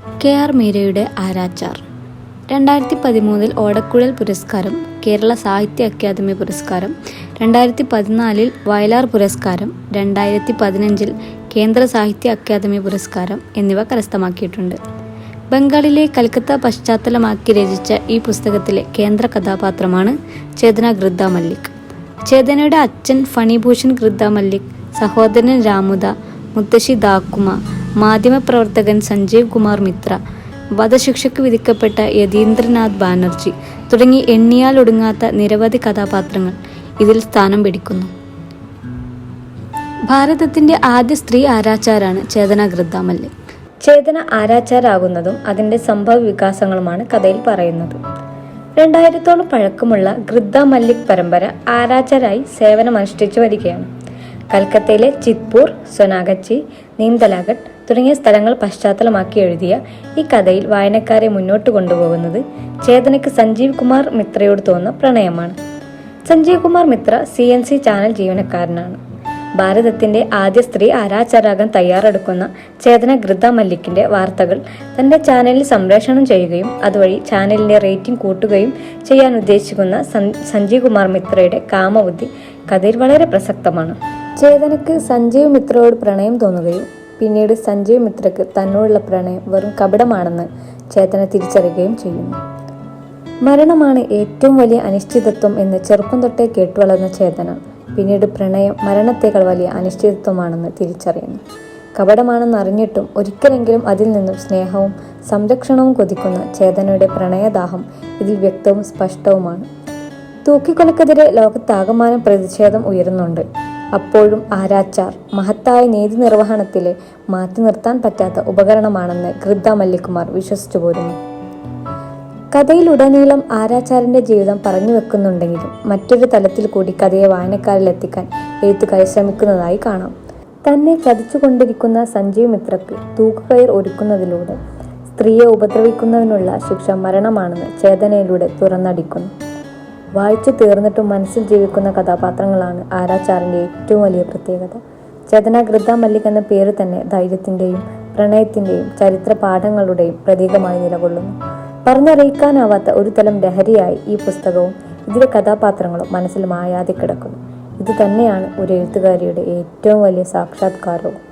K R മീരയുടെ ആരാച്ചാർ. രണ്ടായിരത്തി പതിമൂന്നിൽ ഓടക്കുഴൽ പുരസ്കാരം കേരള സാഹിത്യ അക്കാദമി പുരസ്കാരം രണ്ടായിരത്തി പതിനാലിൽ വയലാർ പുരസ്കാരം രണ്ടായിരത്തി പതിനഞ്ചിൽ കേന്ദ്ര സാഹിത്യ അക്കാദമി പുരസ്കാരം എന്നിവ കരസ്ഥമാക്കിയിട്ടുണ്ട്. ബംഗാളിലെ കൽക്കത്ത പശ്ചാത്തലമാക്കി രചിച്ച ഈ പുസ്തകത്തിലെ കേന്ദ്ര കഥാപാത്രമാണ് ചേതന ഗൃദ്ദ മല്ലിക്. ചേതനയുടെ അച്ഛൻ ഫണിഭൂഷൺ ഗൃദ്ദ മല്ലിക് സഹോദരൻ രാമുദ മുത്തശ്ശി ദാക്കുമ മാധ്യമപ്രവർത്തകൻ സഞ്ജീവ് കുമാർ മിത്ര വധശിക്ഷയ്ക്ക് വിധിക്കപ്പെട്ട യതീന്ദ്രനാഥ് ബാനർജി തുടങ്ങി എണ്ണിയാൽ ഒടുങ്ങാത്ത നിരവധി കഥാപാത്രങ്ങൾ ഇതിൽ സ്ഥാനം പിടിക്കുന്നു. ഭാരതത്തിന്റെ ആദ്യ സ്ത്രീ ആരാച്ചാരാണ് ചേതന ഗൃദ്ദ മല്ലിക് ചേതന ആരാച്ചാരാകുന്നതും അതിന്റെ സംഭവ വികാസങ്ങളുമാണ് കഥയിൽ പറയുന്നത്. രണ്ടായിരത്തോളം പഴക്കമുള്ള ഗൃദ്ദ മല്ലിക് പരമ്പര ആരാച്ചാരായി സേവനമനുഷ്ഠിച്ചു വരികയാണ്. കൽക്കത്തയിലെ ചിത്പൂർ സൊനാഗച്ചി നീന്തലാഘട്ട് തുടങ്ങിയ സ്ഥലങ്ങൾ പശ്ചാത്തലമാക്കി എഴുതിയ ഈ കഥയിൽ വായനക്കാരെ മുന്നോട്ട് കൊണ്ടുപോകുന്നത് ചേതനയ്ക്ക് സഞ്ജീവ് കുമാർ മിത്രയോട് തോന്നുന്ന പ്രണയമാണ്. Sanjeev Kumar Mithra C N C channel ജീവനക്കാരനാണ്. ഭാരതത്തിന്റെ ആദ്യ സ്ത്രീ ആരാചാരാകാൻ തയ്യാറെടുക്കുന്ന ചേതന ഗൃദ മല്ലിക്കിന്റെ വാർത്തകൾ തന്റെ ചാനലിൽ സംപ്രേഷണം ചെയ്യുകയും അതുവഴി ചാനലിന്റെ റേറ്റിംഗ് കൂട്ടുകയും ചെയ്യാൻ ഉദ്ദേശിക്കുന്ന സഞ്ജീവ് കുമാർ മിത്രയുടെ കാമബുദ്ധി കഥയിൽ വളരെ പ്രസക്തമാണ്. ചേതനക്ക് സഞ്ജയ് മിത്രയോട് പ്രണയം തോന്നുകയും പിന്നീട് സഞ്ജയ് മിത്രക്ക് തന്നോടുള്ള പ്രണയം വെറും കപടമാണെന്ന് ചേതന തിരിച്ചറിയുകയും ചെയ്യുന്നു. മരണമാണ് ഏറ്റവും വലിയ അനിശ്ചിതത്വം എന്ന് ചെറുപ്പം തൊട്ടേ കേട്ടുവളർന്ന ചേതന. പിന്നീട് പ്രണയം മരണത്തേക്കാൾ വലിയ അനിശ്ചിതത്വമാണെന്ന് തിരിച്ചറിയുന്നു. കപടമാണെന്ന് അറിഞ്ഞിട്ടും ഒരിക്കലെങ്കിലും അതിൽ നിന്നും സ്നേഹവും സംരക്ഷണവും കൊതിക്കുന്ന ചേതനയുടെ പ്രണയദാഹം ഇതിൽ വ്യക്തവും സ്പഷ്ടവുമാണ്. തൂക്കിക്കൊലക്കെതിരെ ലോകത്താകമാനം പ്രതിഷേധം ഉയരുന്നുണ്ട്. അപ്പോഴും ആരാച്ചാർ മഹത്തായ നീതി നിർവഹണത്തിലെ മാറ്റി നിർത്താൻ പറ്റാത്ത ഉപകരണമാണെന്ന് ഗൃദ്ദ മല്ലികുമാർ വിശ്വസിച്ചു പോരുന്നു. കഥയിലുടനീളം ആരാച്ചാരന്റെ ജീവിതം പറഞ്ഞു വെക്കുന്നുണ്ടെങ്കിലും മറ്റൊരു തലത്തിൽ കൂടി കഥയെ വായനക്കാരിലെത്തിക്കാൻ എഴുത്തുകാരി ശ്രമിക്കുന്നതായി കാണാം. തന്നെ ചതിച്ചുകൊണ്ടിരിക്കുന്ന സഞ്ജീവ് മിത്രക്ക് തൂക്കുകയർ ഒരുക്കുന്നതിലൂടെ സ്ത്രീയെ ഉപദ്രവിക്കുന്നതിനുള്ള ശിക്ഷ മരണമാണെന്ന് ചേതനയിലൂടെ തുറന്നടിക്കുന്നു. വായിച്ചു തീർന്നിട്ടും മനസ്സിൽ ജീവിക്കുന്ന കഥാപാത്രങ്ങളാണ് ആരാച്ചാറിന്റെ ഏറ്റവും വലിയ പ്രത്യേകത. ചേതന ഗൃത മല്ലിക് എന്ന പേര് തന്നെ ധൈര്യത്തിന്റെയും പ്രണയത്തിന്റെയും ചരിത്ര പാഠങ്ങളുടെയും പ്രതീകമായി നിലകൊള്ളുന്നു. പറഞ്ഞറിയിക്കാനാവാത്ത ഒരു തലം ലഹരിയായി ഈ പുസ്തകവും ഇതിലെ കഥാപാത്രങ്ങളും മനസ്സിൽ മായാതെ കിടക്കുന്നു. ഇത് തന്നെയാണ് ഒരു എഴുത്തുകാരിയുടെ ഏറ്റവും വലിയ സാക്ഷാത്കാരവും.